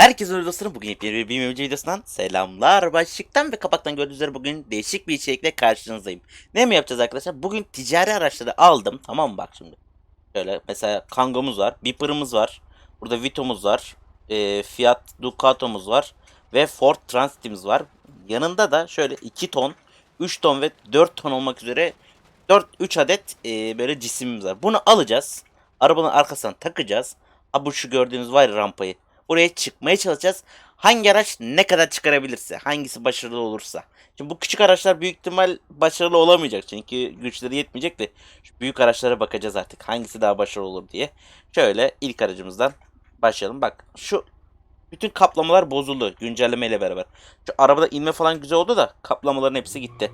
Herkese merhaba dostlarım. Bugün yepyeni bir bilmemci videosundan selamlar. Başlıktan ve kapaktan gördüğünüz üzere bugün değişik bir içerikle karşınızdayım. Ne mi yapacağız arkadaşlar? Bugün ticari araçları aldım. Tamam mı bak şimdi. Şöyle mesela Kango'muz var. Beeper'ımız var. Burada Vito'muz var. E, Fiat Ducato'muz var. Ve Ford Transit'imiz var. Yanında da şöyle 2 ton, 3 ton ve 4 ton olmak üzere 4 3 adet e, böyle cisimimiz var. Bunu alacağız. Arabanın arkasına takacağız. Ha şu gördüğünüz var rampayı. Buraya çıkmaya çalışacağız. Hangi araç ne kadar çıkarabilirse, hangisi başarılı olursa. Şimdi bu küçük araçlar büyük ihtimal başarılı olamayacak çünkü güçleri yetmeyecek de şu büyük araçlara bakacağız artık hangisi daha başarılı olur diye. Şöyle ilk aracımızdan başlayalım. Bak şu bütün kaplamalar bozuldu güncellemeyle beraber. Şu arabada inme falan güzel oldu da kaplamaların hepsi gitti.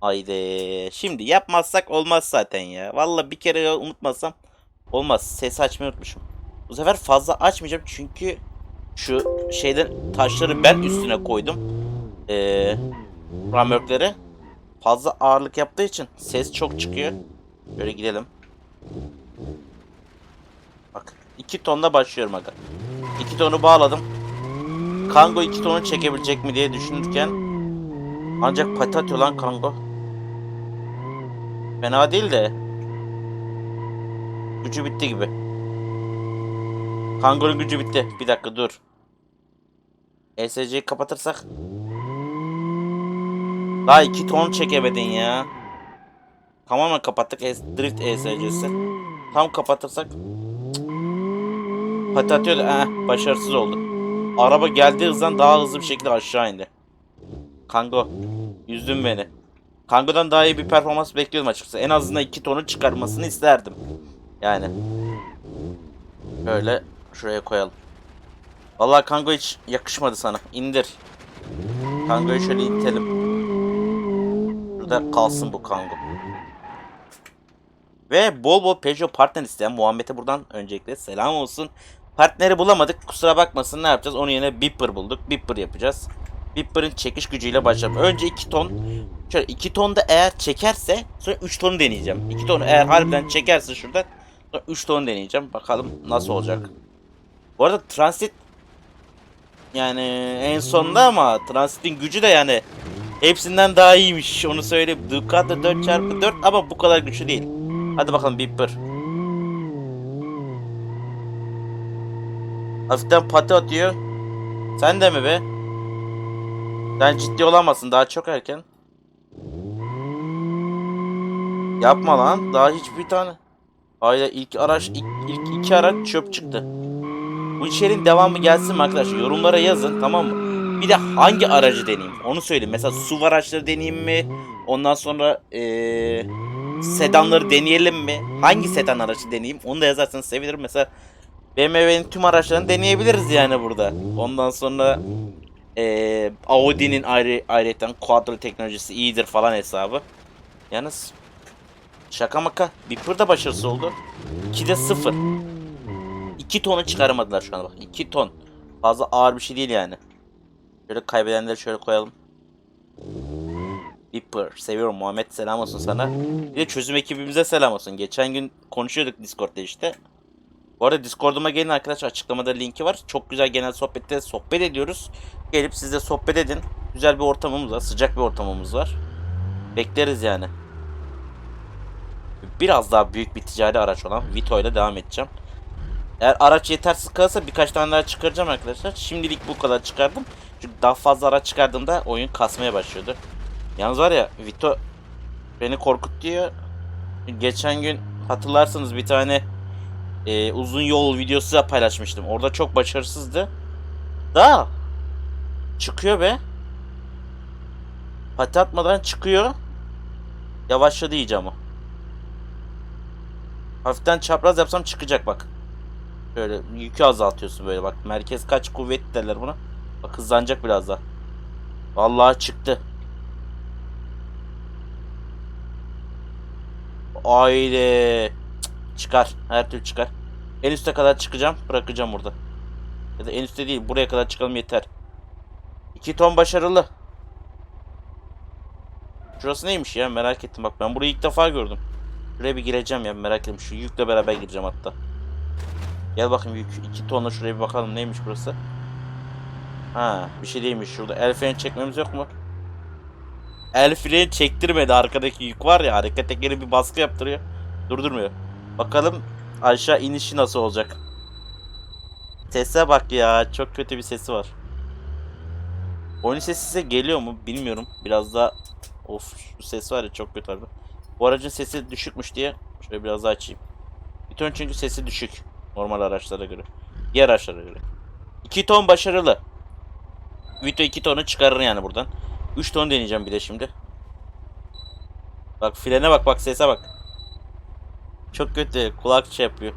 Haydi. Şimdi yapmazsak olmaz zaten ya. Valla bir kere unutmazsam olmaz. Ses açmayı unutmuşum. Bu sefer fazla açmayacağım çünkü şu şeyden taşları ben üstüne koydum. Ee, ramörkleri. Fazla ağırlık yaptığı için ses çok çıkıyor. Böyle gidelim. Bak 2 tonda başlıyorum aga. 2 tonu bağladım. Kango 2 tonu çekebilecek mi diye düşünürken ancak pati atıyor lan Kango. Fena değil de gücü bitti gibi. Kango'nun gücü bitti. Bir dakika dur. ESC'yi kapatırsak. Daha 2 ton çekemedin ya. Tamamen kapattık. Es- Drift ESC'si. Tam kapatırsak. Pati. Eh, başarısız oldu. Araba geldiği hızdan daha hızlı bir şekilde aşağı indi. Kango. Üzdün beni. Kango'dan daha iyi bir performans bekliyordum açıkçası. En azından 2 tonu çıkarmasını isterdim. Yani. Böyle şuraya koyalım. Vallahi Kango hiç yakışmadı sana. İndir. Kango'yu şöyle itelim. Burada kalsın bu Kango. Ve bol bol Peugeot partner isteyen Muhammed'e buradan öncelikle selam olsun. Partneri bulamadık. Kusura bakmasın ne yapacağız? Onun yerine Beeper bulduk. Beeper yapacağız. Beeper'ın çekiş gücüyle başlayalım. Önce 2 ton. Şöyle 2 ton da eğer çekerse sonra 3 tonu deneyeceğim. 2 ton eğer harbiden çekerse şuradan sonra 3 ton deneyeceğim. Bakalım nasıl olacak. Bu arada transit yani en sonunda ama transitin gücü de yani hepsinden daha iyiymiş. Onu söyleyeyim. Ducato 4x4 ama bu kadar güçlü değil. Hadi bakalım Beeper. Hafiften pati atıyor. Sen de mi be? Sen ciddi olamazsın. Daha çok erken. Yapma lan. Daha hiçbir tane. Hayda ilk araç ilk, ilk iki araç çöp çıktı. Bu içeriğin devamı gelsin mi arkadaşlar? Yorumlara yazın tamam mı? Bir de hangi aracı deneyeyim? Onu söyleyeyim. Mesela SUV araçları deneyeyim mi? Ondan sonra eee, sedanları deneyelim mi? Hangi sedan aracı deneyeyim? Onu da yazarsanız sevinirim. Mesela BMW'nin tüm araçlarını deneyebiliriz yani burada. Ondan sonra eee, Audi'nin ayrı ayrıca quadro teknolojisi iyidir falan hesabı. Yalnız şaka maka Beeper da başarısız oldu. 2'de 0. 2 tonu çıkaramadılar şu an bak. 2 ton. Fazla ağır bir şey değil yani. Şöyle kaybedenleri şöyle koyalım. Beeper. Seviyorum Muhammed. Selam olsun sana. Bir de çözüm ekibimize selam olsun. Geçen gün konuşuyorduk Discord'da işte. Bu arada Discord'uma gelin arkadaşlar. Açıklamada linki var. Çok güzel genel sohbette sohbet ediyoruz. Gelip siz de sohbet edin. Güzel bir ortamımız var. Sıcak bir ortamımız var. Bekleriz yani. Biraz daha büyük bir ticari araç olan Vito ile devam edeceğim. Eğer araç yetersiz kalırsa birkaç tane daha çıkaracağım arkadaşlar. Şimdilik bu kadar çıkardım. Çünkü daha fazla araç çıkardığımda oyun kasmaya başlıyordu. Yalnız var ya Vito beni korkutuyor. Geçen gün hatırlarsınız bir tane e, uzun yol videosu da paylaşmıştım. Orada çok başarısızdı. Da çıkıyor be. Pati atmadan çıkıyor. Yavaşladı iyice ama. Hafiften çapraz yapsam çıkacak bak. Böyle yükü azaltıyorsun böyle bak. Merkez kaç kuvvet derler buna. Bak hızlanacak biraz daha. Vallahi çıktı. Cık, Çıkar. Her türlü çıkar. En üste kadar çıkacağım. Bırakacağım burada. Ya da en üstte değil. Buraya kadar çıkalım yeter. 2 ton başarılı. Şurası neymiş ya merak ettim. Bak ben burayı ilk defa gördüm. Şuraya bir gireceğim ya merak ettim. Şu yükle beraber gireceğim hatta. Gel bakayım yük 2 tonla şuraya bir bakalım neymiş burası. Ha bir şey değilmiş şurada. El freni çekmemiz yok mu? El freni çektirmedi arkadaki yük var ya hareket tekeri bir baskı yaptırıyor. Durdurmuyor. Bakalım aşağı inişi nasıl olacak. Sese bak ya çok kötü bir sesi var. Oyun sesi size geliyor mu bilmiyorum. Biraz daha of ses var ya çok kötü abi. Bu aracın sesi düşükmüş diye şöyle biraz daha açayım. Bir ton çünkü sesi düşük normal araçlara göre. Diğer araçlara göre. 2 ton başarılı. Vito 2 tonu çıkarır yani buradan. 3 ton deneyeceğim bir de şimdi. Bak frene bak bak sese bak. Çok kötü kulak şey yapıyor.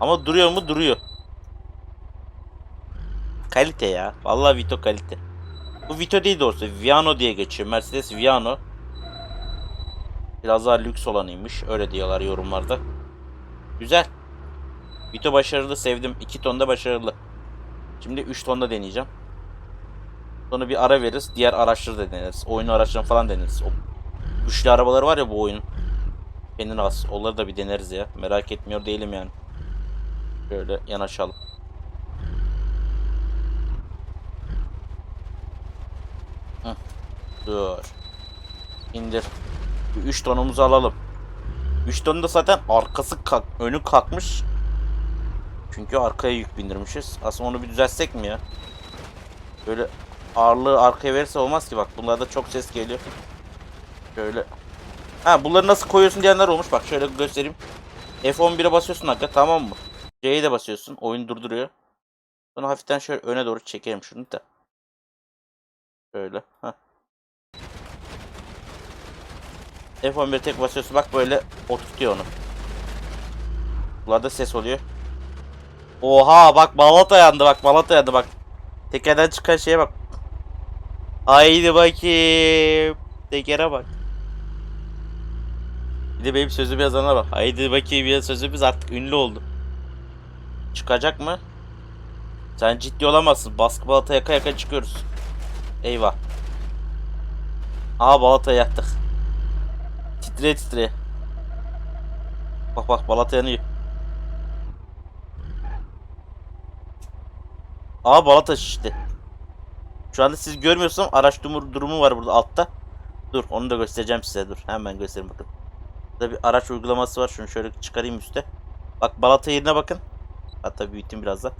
Ama duruyor mu? Duruyor. Kalite ya. Vallahi Vito kalite. Bu Vito değil doğrusu. Viano diye geçiyor. Mercedes Viano. Biraz daha lüks olanıymış. Öyle diyorlar yorumlarda. Güzel. Vito başarılı sevdim. 2 tonda başarılı. Şimdi 3 tonda deneyeceğim. Sonra bir ara veririz. Diğer araçları da deneriz. Oyun araçlarını falan deneriz. O güçlü arabaları var ya bu oyunun. Kendine az. Onları da bir deneriz ya. Merak etmiyor değilim yani. Şöyle yanaşalım. Hı. Dur. İndir. 3 tonumuzu alalım. 3 ton da zaten arkası kalk, önü kalkmış. Çünkü arkaya yük bindirmişiz. Aslında onu bir düzeltsek mi ya? Böyle ağırlığı arkaya verirse olmaz ki bak. Bunlarda çok ses geliyor. Şöyle. Ha bunları nasıl koyuyorsun diyenler olmuş. Bak şöyle göstereyim. F11'e basıyorsun hakikaten tamam mı? C'ye de basıyorsun. Oyun durduruyor. Sonra hafiften şöyle öne doğru çekelim şunu da. Şöyle. Heh. F11 tek basıyorsun bak böyle oturtuyor onu. Bunlarda ses oluyor. Oha bak balata yandı bak balata yandı bak. Tekerden çıkan şeye bak. Haydi bakayım. Tekere bak. Bir de benim sözümü yazana bak. Haydi bakayım ya sözümüz artık ünlü oldu. Çıkacak mı? Sen ciddi olamazsın. Baskı balata yaka yaka çıkıyoruz. Eyvah. Aha balata yaktık. Titre titre. Bak bak balata yanıyor. Aa balata şişti. Şu anda siz görmüyorsunuz araç durumu, var burada altta. Dur onu da göstereceğim size dur. Hemen göstereyim bakın. Burada bir araç uygulaması var. Şunu şöyle çıkarayım üste. Bak balata yerine bakın. Hatta büyüteyim biraz da.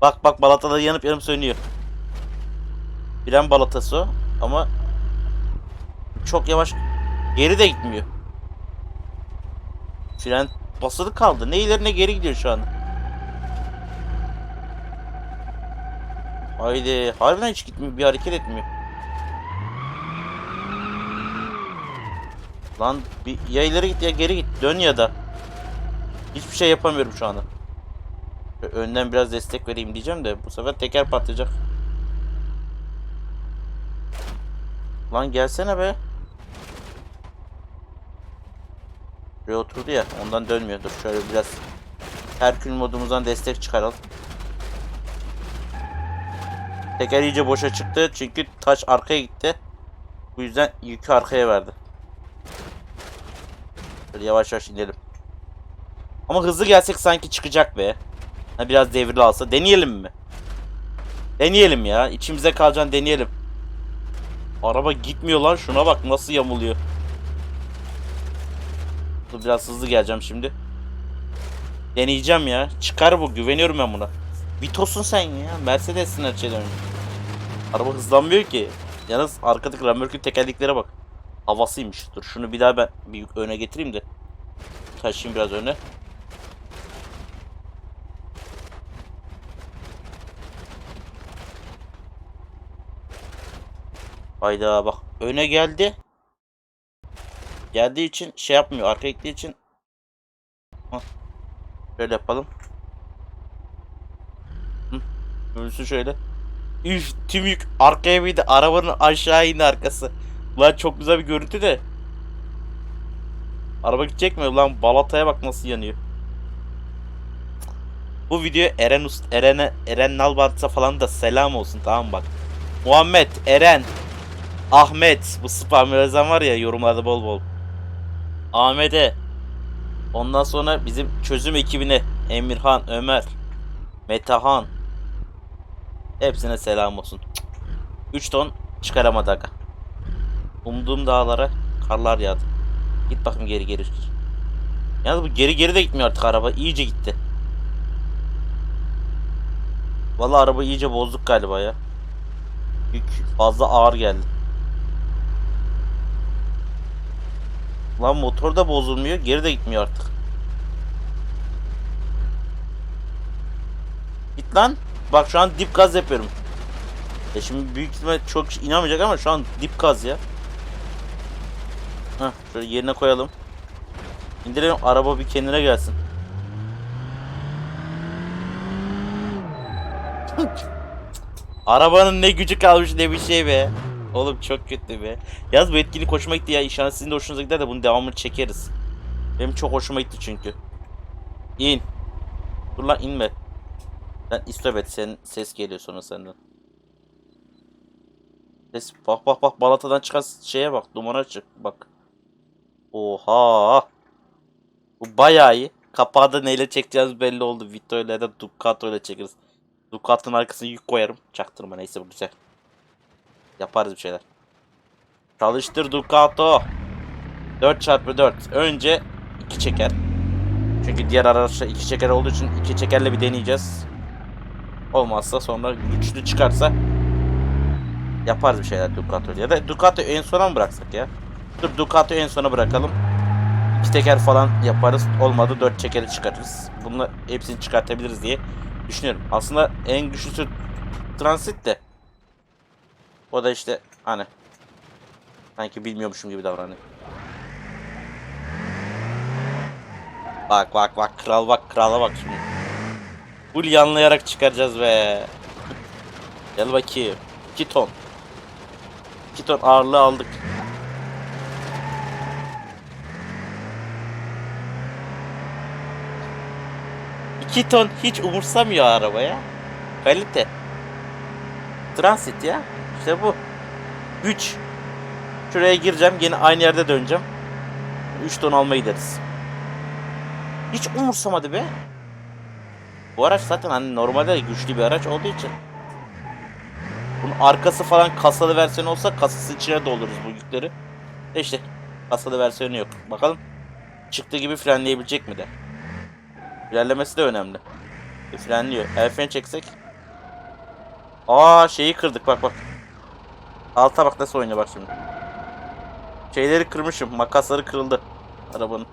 Bak bak balata da yanıp yanıp sönüyor. Fren balatası o. Ama çok yavaş geri de gitmiyor. Fren basılı kaldı. Ne ileri ne geri gidiyor şu an. Haydi. Harbiden hiç gitmiyor. Bir hareket etmiyor. Lan bir ya ileri git ya geri git. Dön ya da. Hiçbir şey yapamıyorum şu anda. Önden biraz destek vereyim diyeceğim de bu sefer teker patlayacak. Lan gelsene be. Buraya oturdu ya ondan dönmüyor. Dur şöyle biraz Herkül modumuzdan destek çıkaralım. Teker iyice boşa çıktı çünkü taş arkaya gitti. Bu yüzden yükü arkaya verdi. Böyle yavaş yavaş inelim. Ama hızlı gelsek sanki çıkacak be. Ha, biraz devirli alsa. Deneyelim mi? Deneyelim ya. İçimize kalacağını deneyelim. Araba gitmiyor lan. Şuna bak nasıl yamuluyor. Biraz hızlı geleceğim şimdi. Deneyeceğim ya. Çıkar bu. Güveniyorum ben buna. Vito'sun sen ya. Mercedes'sin her şeyden önce. Araba hızlanmıyor ki. Yalnız arkadaki Lamborghini tekerleklere bak. Havasıymış. Dur şunu bir daha ben bir öne getireyim de. Taşıyayım biraz öne. Hayda bak öne geldi. Geldiği için şey yapmıyor. Arka gittiği için. Hah. Şöyle yapalım. Hı. Ölsün şöyle. Üf tüm yük arkaya bir arabanın aşağı indi arkası. Ulan çok güzel bir görüntü de. Araba gidecek mi? Ulan balataya bak nasıl yanıyor. Bu video Eren Ust Eren'e Eren Nalbant'a falan da selam olsun tamam bak. Muhammed, Eren, Ahmet bu spam yazan var ya yorumlarda bol bol. Ahmet'e ondan sonra bizim çözüm ekibine Emirhan, Ömer, Metahan, Hepsine selam olsun. 3 ton çıkaramadı aga. Umduğum dağlara karlar yağdı. Git bakayım geri geri. Yalnız bu geri geri de gitmiyor artık araba. iyice gitti. Vallahi araba iyice bozduk galiba ya. Yük fazla ağır geldi. Lan motor da bozulmuyor. Geri de gitmiyor artık. Git lan. Bak şu an dip gaz yapıyorum. Ya şimdi büyük ihtimal çok inanmayacak ama şu an dip gaz ya. Heh, şöyle yerine koyalım. İndirelim araba bir kendine gelsin. Arabanın ne gücü kalmış ne bir şey be. Oğlum çok kötü be. Yaz bu etkinlik hoşuma gitti ya. İnşallah sizin de hoşunuza gider de bunun devamını çekeriz. Benim çok hoşuma gitti çünkü. İn. Dur lan inme. Sen istop et. Senin ses geliyor sonra senden. Ses bak bak bak balatadan çıkan şeye bak. Dumana çık bak. Oha. Bu bayağı iyi. Kapağı da neyle çekeceğiz belli oldu. Vito ile da Ducato ile çekeriz. Ducato'nun arkasına yük koyarım. Çaktırma neyse bu güzel. Yaparız bir şeyler. Çalıştır Ducato. 4x4. Önce 2 çeker. Çünkü diğer araçlar 2 çeker olduğu için 2 çekerle bir deneyeceğiz. Olmazsa sonra güçlü çıkarsa yaparız bir şeyler Ducato ya da Ducato en sona mı bıraksak ya? Dur Ducato en sona bırakalım. İki teker falan yaparız. Olmadı dört çekeri çıkarırız. Bunları hepsini çıkartabiliriz diye düşünüyorum. Aslında en güçlüsü Transit de. O da işte hani sanki bilmiyormuşum gibi davranıyor. Bak bak bak kral bak krala bak şimdi. Full yanlayarak çıkaracağız be. Gel bakayım. 2 ton. 2 ton ağırlığı aldık. İki ton hiç umursamıyor arabaya. Kalite. Transit ya. İşte bu. Güç. Şuraya gireceğim. Yine aynı yerde döneceğim. 3 ton almaya gideriz. Hiç umursamadı be. Bu araç zaten hani normalde de güçlü bir araç olduğu için. Bunun arkası falan kasalı versiyonu olsa kasası içine doldururuz bu yükleri. De işte kasalı versiyonu yok. Bakalım çıktığı gibi frenleyebilecek mi de. İlerlemesi de önemli. E, frenliyor. El freni çeksek. Aa şeyi kırdık bak bak. Alta bak nasıl oynuyor bak şimdi. Şeyleri kırmışım. Makasları kırıldı. Arabanın.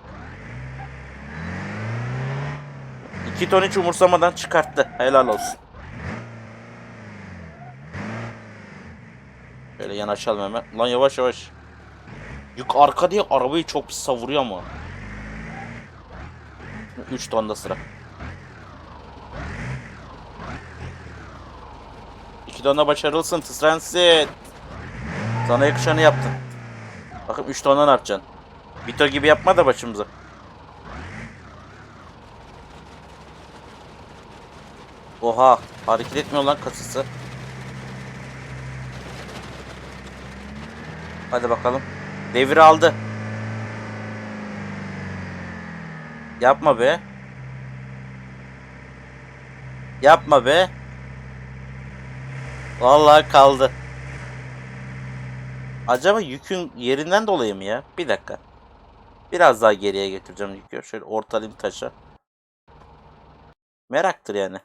2 ton hiç umursamadan çıkarttı. Helal olsun. Şöyle yanaşalım hemen. Lan yavaş yavaş. Yük arka diye arabayı çok savuruyor ama. 3 tonda sıra. 2 tonda başarılısın Transit. Sana yakışanı yaptın. Bakın 3 tonda ne yapacaksın? Vito gibi yapma da başımıza. Oha hareket etmiyor lan kasası. Hadi bakalım. Devir aldı. Yapma be. Yapma be. Vallahi kaldı. Acaba yükün yerinden dolayı mı ya? Bir dakika. Biraz daha geriye getireceğim yükü. Şöyle ortalayayım taşa. Meraktır yani.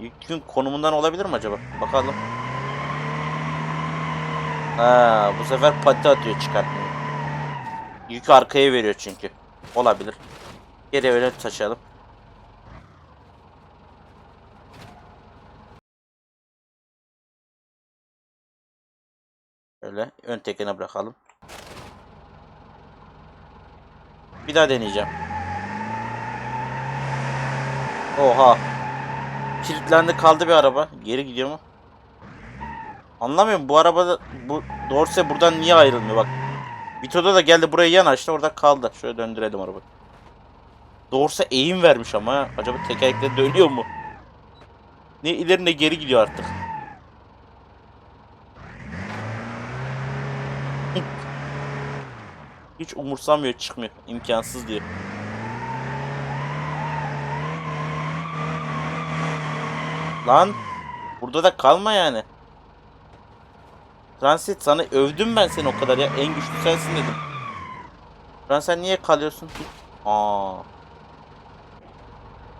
Yükün konumundan olabilir mi acaba? Bakalım. Ha, bu sefer pati atıyor çıkartmıyor. Yükü arkaya veriyor çünkü. Olabilir. Geri öyle taşıyalım. Öyle ön tekene bırakalım. Bir daha deneyeceğim. Oha. Kilitlendi kaldı bir araba. Geri gidiyor mu? Anlamıyorum bu arabada bu Dorse buradan niye ayrılmıyor bak. Vito'da da geldi buraya yanaştı orada kaldı. Şöyle döndürelim arabayı. Dorse eğim vermiş ama acaba tekerlekleri dönüyor mu? Ne ileri ne geri gidiyor artık. Hiç umursamıyor çıkmıyor. İmkansız diyor. Lan burada da kalma yani. Transit sana övdüm ben seni o kadar ya. En güçlü sensin dedim. Lan sen niye kalıyorsun? Aa.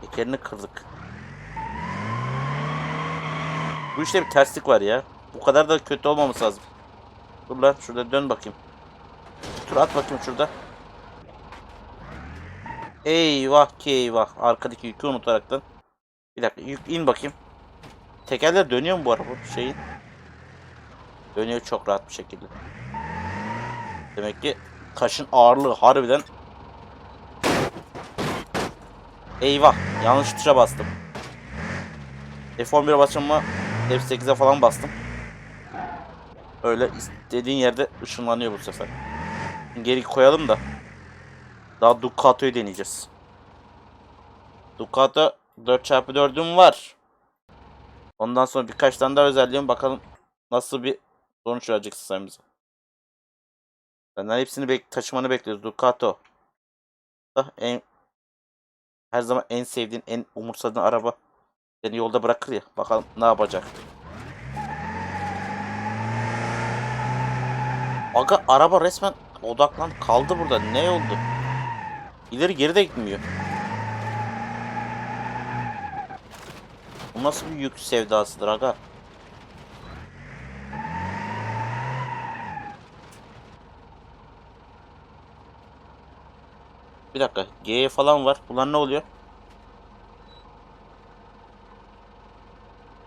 Tekerini kırdık. Bu işte bir terslik var ya. Bu kadar da kötü olmaması lazım. Dur lan şurada dön bakayım. Tur at bakayım şurada. Eyvah ki eyvah. Arkadaki yükü unutaraktan. Bir dakika yük in bakayım. Tekerler dönüyor mu bu araba şeyin? Dönüyor çok rahat bir şekilde. Demek ki taşın ağırlığı harbiden. Eyvah yanlış tuşa bastım. F11'e basacağım ama F8'e falan bastım. Öyle istediğin yerde ışınlanıyor bu sefer. Geri koyalım da. Daha Ducato'yu deneyeceğiz. Ducato 4x4'üm var. Ondan sonra birkaç tane daha özelliğim bakalım nasıl bir sonuç vereceksin sen bize. Senden hepsini bek taşımanı bekliyoruz Ducato. Da en her zaman en sevdiğin, en umursadığın araba seni yolda bırakır ya. Bakalım ne yapacak. Aga araba resmen odaklan kaldı burada. Ne oldu? İleri geri de gitmiyor. Bu nasıl bir yük sevdasıdır aga? Bir dakika. G falan var. Bunlar ne oluyor?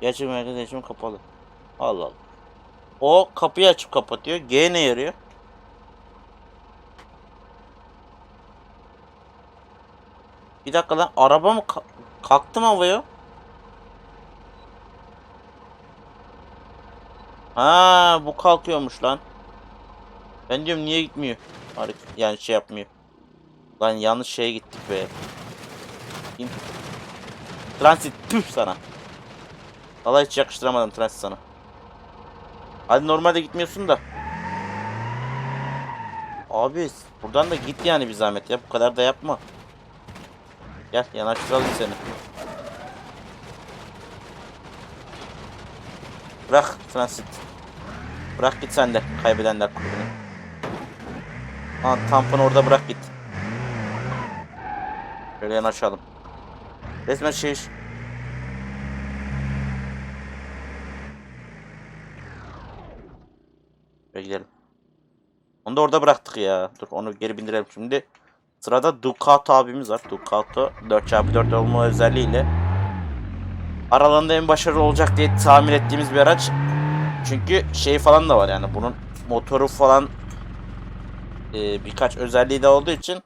Gerçek merkez iletişim kapalı. Allah Allah. O kapıyı açıp kapatıyor. G ne yarıyor? Bir dakika lan araba mı ka- kalktı mı havaya? Ha bu kalkıyormuş lan. Ben diyorum niye gitmiyor? Yani şey yapmıyor. Lan yanlış şeye gittik be. İn. Transit tüh sana. Vallahi hiç yakıştıramadım transit sana. Hadi normalde gitmiyorsun da. Abi buradan da git yani bir zahmet ya. Bu kadar da yapma. Gel yanaştıralım seni. Bırak transit. Bırak git sen de kaybedenler kulübüne. Aa, tamponu orada bırak git. Şöyle yanaşalım. Resmen şey... Şöyle gidelim. Onu da orada bıraktık ya. Dur onu geri bindirelim şimdi. Sırada Ducato abimiz var. Ducato 4x4 olma özelliğiyle aralarında en başarılı olacak diye tahmin ettiğimiz bir araç. Çünkü şey falan da var yani bunun motoru falan e, birkaç özelliği de olduğu için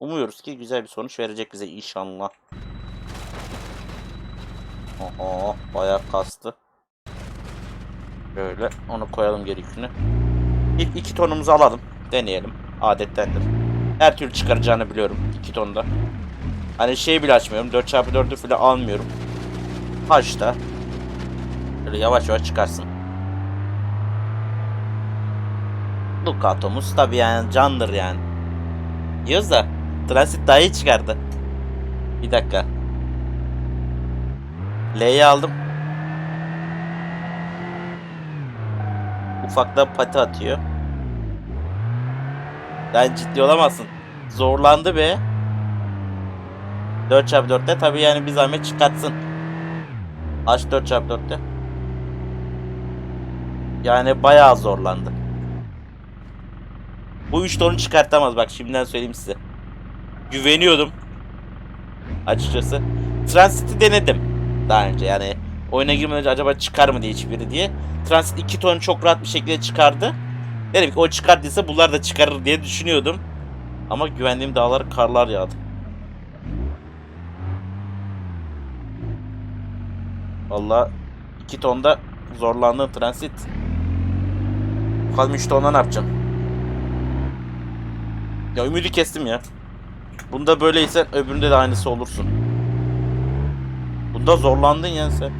umuyoruz ki güzel bir sonuç verecek bize inşallah. Oho bayağı kastı. Böyle onu koyalım geri. İlk iki tonumuzu alalım. Deneyelim. Adettendir. Her türlü çıkaracağını biliyorum. iki tonda. Hani şey bile açmıyorum. 4x4'ü falan almıyorum. Haşta. Böyle yavaş yavaş çıkarsın. Ducato'muz tabi yani candır yani. Diyoruz da Transit daha iyi çıkardı. Bir dakika. L'yi aldım. Ufakta pati atıyor. Sen ciddi olamazsın. Zorlandı be. 4x4'te tabi yani bir zahmet çıkartsın. Aç 4x4'te. Yani bayağı zorlandı. Bu 3 tonu çıkartamaz bak şimdiden söyleyeyim size. Güveniyordum. Açıkçası. Transit'i denedim daha önce yani oyuna girmeden önce acaba çıkar mı diye hiçbiri diye. Transit 2 ton çok rahat bir şekilde çıkardı. Dedim ki o çıkardıysa bunlar da çıkarır diye düşünüyordum. Ama güvendiğim dağlara karlar yağdı. Valla 2 tonda zorlandığın transit. Bakalım 3 tonda ne yapacaksın? Ya ümidi kestim ya. Bunda böyleysen öbüründe de aynısı olursun. Bunda zorlandın yani sen.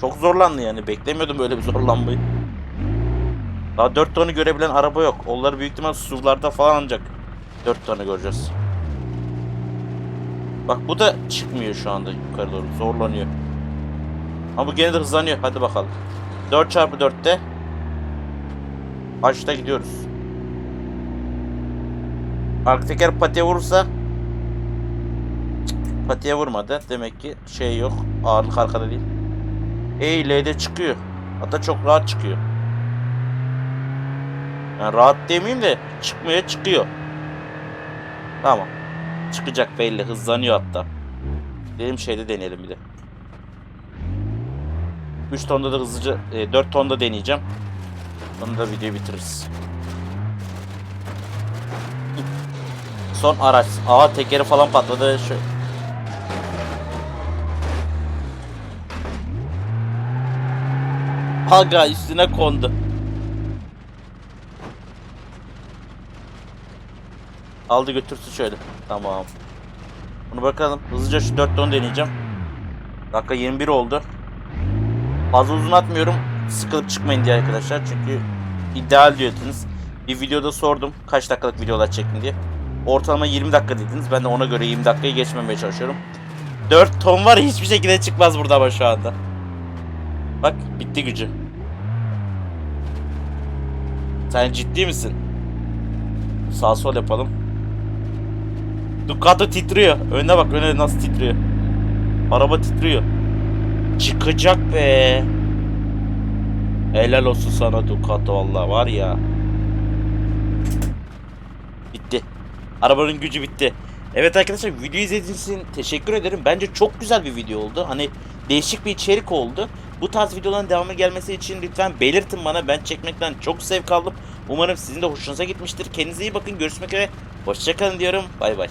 Çok zorlandın yani. Beklemiyordum böyle bir zorlanmayı. Daha 4 tonu görebilen araba yok. Onları büyük ihtimal SUV'larda falan ancak 4 tonu göreceğiz. Bak bu da çıkmıyor şu anda yukarı doğru. Zorlanıyor. Ama bu gene de hızlanıyor. Hadi bakalım. 4 çarpı 4'te Başta gidiyoruz. Arka teker patiye vurursa patiye vurmadı. Demek ki şey yok. Ağırlık arkada değil. E ile de çıkıyor. Hatta çok rahat çıkıyor. Yani rahat demeyeyim de çıkmaya çıkıyor. Tamam. Çıkacak belli. Hızlanıyor hatta. Dedim şeyde deneyelim bir de. 3 tonda da hızlıca, e, 4 tonda deneyeceğim. Onu da videoyu bitiririz. Son araç. Aa tekeri falan patladı. Şu... Aga üstüne kondu. Aldı götürsün şöyle. Tamam. Bunu bakalım. Hızlıca şu 4 ton deneyeceğim. Dakika 21 oldu. Fazla uzun atmıyorum. Sıkılıp çıkmayın diye arkadaşlar. Çünkü ideal diyordunuz. Bir videoda sordum kaç dakikalık videolar çektin diye. Ortalama 20 dakika dediniz. Ben de ona göre 20 dakikayı geçmemeye çalışıyorum. 4 ton var hiçbir şekilde çıkmaz burada ama şu anda. Bak bitti gücü. Sen ciddi misin? Sağ sol yapalım. Ducato titriyor. Önüne bak önüne nasıl titriyor. Araba titriyor. Çıkacak be. Helal olsun sana Ducato valla var ya. Bitti. Arabanın gücü bitti. Evet arkadaşlar video izlediğiniz için teşekkür ederim. Bence çok güzel bir video oldu. Hani değişik bir içerik oldu. Bu tarz videoların devamı gelmesi için lütfen belirtin bana. Ben çekmekten çok zevk aldım. Umarım sizin de hoşunuza gitmiştir. Kendinize iyi bakın. Görüşmek üzere. Hoşçakalın diyorum. Bay bay.